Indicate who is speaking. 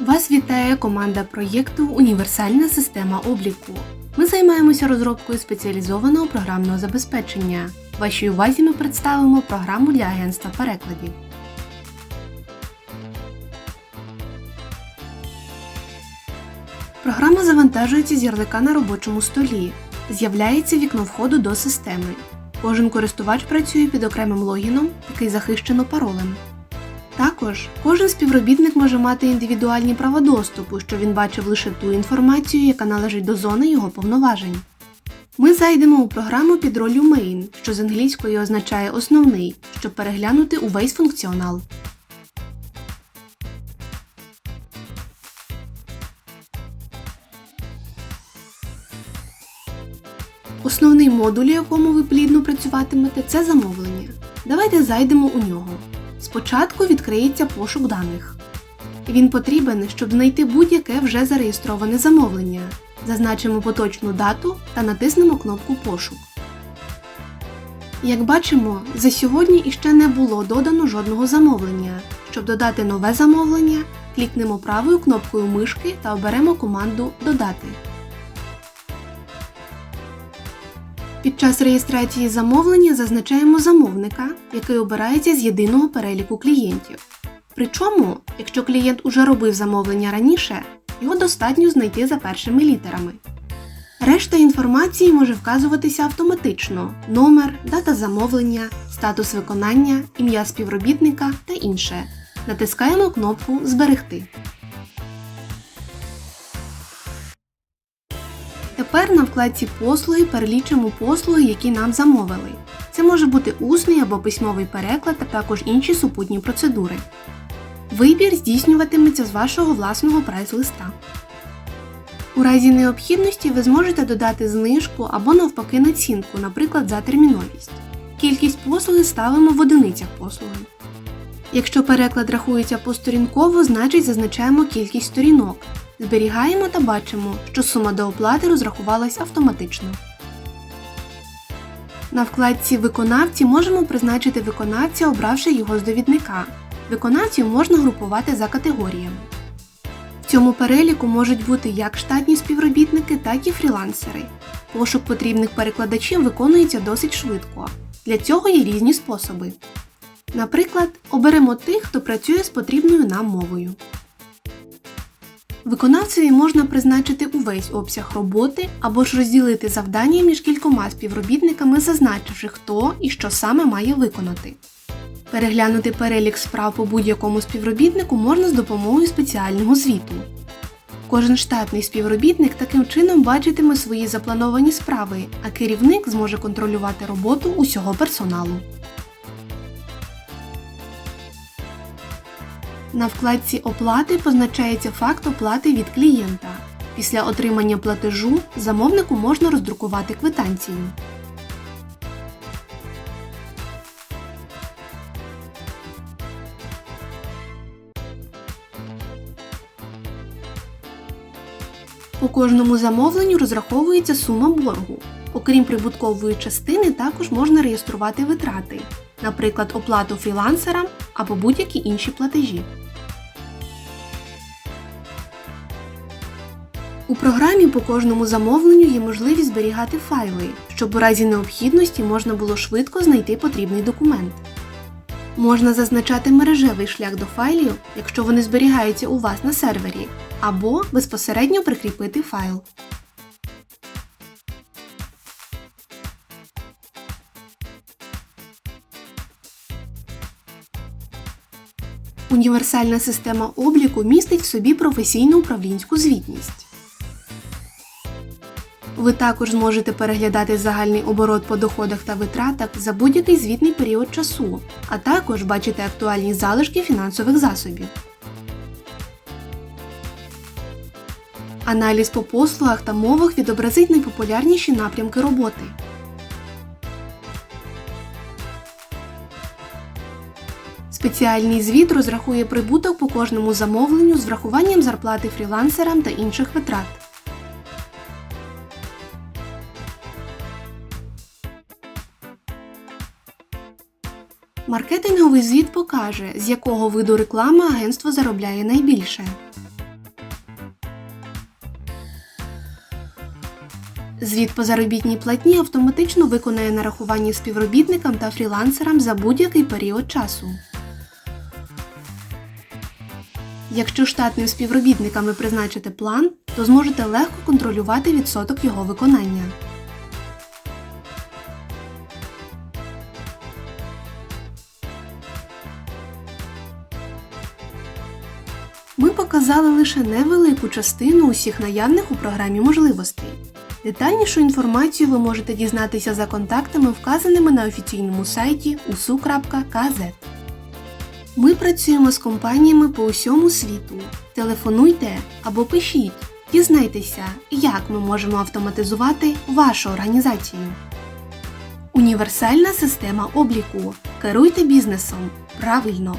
Speaker 1: Вас вітає команда проєкту Універсальна система обліку. Ми займаємося розробкою спеціалізованого програмного забезпечення. Вашій увазі ми представимо програму для агентства перекладів. Програма завантажується з ярлика на робочому столі. З'являється вікно входу до системи. Кожен користувач працює під окремим логіном, який захищено паролем. Також кожен співробітник може мати індивідуальні права доступу, що він бачив лише ту інформацію, яка належить до зони його повноважень. Ми зайдемо у програму під ролью Main, що з англійської означає основний, щоб переглянути увесь функціонал. Основний модуль, у якому ви плідно працюватимете, це замовлення. Давайте зайдемо у нього. Спочатку відкриється пошук даних. Він потрібен, щоб знайти будь-яке вже зареєстроване замовлення. Зазначимо поточну дату та натиснемо кнопку Пошук. Як бачимо, за сьогодні іще не було додано жодного замовлення. Щоб додати нове замовлення, клікнемо правою кнопкою мишки та оберемо команду Додати. Під час реєстрації замовлення зазначаємо замовника, який обирається з єдиного переліку клієнтів. Причому, якщо клієнт уже робив замовлення раніше, його достатньо знайти за першими літерами. Решта інформації може вказуватися автоматично: номер, дата замовлення, статус виконання, ім'я співробітника та інше. Натискаємо кнопку Зберегти. Тепер на вкладці Послуги перелічимо послуги, які нам замовили. Це може бути усний або письмовий переклад, а також інші супутні процедури. Вибір здійснюватиметься з вашого власного прайс-листа. У разі необхідності ви зможете додати знижку або навпаки націнку, наприклад, за терміновість. Кількість послуги ставимо в одиницях послуги. Якщо переклад рахується посторінково, значить зазначаємо кількість сторінок. Зберігаємо та бачимо, що сума до оплати розрахувалась автоматично. На вкладці Виконавці можемо призначити виконавця, обравши його з довідника. Виконавців можна групувати за категоріями. В цьому переліку можуть бути як штатні співробітники, так і фрілансери. Пошук потрібних перекладачів виконується досить швидко. Для цього є різні способи. Наприклад, оберемо тих, хто працює з потрібною нам мовою. Виконавцеві можна призначити увесь обсяг роботи або ж розділити завдання між кількома співробітниками, зазначивши, хто і що саме має виконати. Переглянути перелік справ по будь-якому співробітнику можна з допомогою спеціального звіту. Кожен штатний співробітник таким чином бачитиме свої заплановані справи, а керівник зможе контролювати роботу усього персоналу. На вкладці Оплати позначається факт оплати від клієнта. Після отримання платежу замовнику можна роздрукувати квитанцію. По кожному замовленню розраховується сума боргу. Окрім прибуткової частини, також можна реєструвати витрати, наприклад, оплату фрілансерам або будь-які інші платежі. У програмі по кожному замовленню є можливість зберігати файли, щоб у разі необхідності можна було швидко знайти потрібний документ. Можна зазначати мережевий шлях до файлів, якщо вони зберігаються у вас на сервері, або безпосередньо прикріпити файл. Універсальна система обліку містить в собі професійну управлінську звітність. Ви також зможете переглядати загальний оборот по доходах та витратах за будь-який звітний період часу, а також бачити актуальні залишки фінансових засобів. Аналіз по послугах та мовах відобразить найпопулярніші напрямки роботи. Спеціальний звіт розрахує прибуток по кожному замовленню з врахуванням зарплати фрілансерам та інших витрат. Маркетинговий звіт покаже, з якого виду реклами агентство заробляє найбільше. Звіт по заробітній платні автоматично виконає нарахування співробітникам та фрілансерам за будь-який період часу. Якщо штатним співробітникам ви призначите план, то зможете легко контролювати відсоток його виконання. Ми показали лише невелику частину усіх наявних у програмі можливостей. Детальнішу інформацію ви можете дізнатися за контактами, вказаними на офіційному сайті usu.kz. Ми працюємо з компаніями по усьому світу. Телефонуйте або пишіть, дізнайтеся, як ми можемо автоматизувати вашу організацію. Універсальна система обліку. Керуйте бізнесом правильно.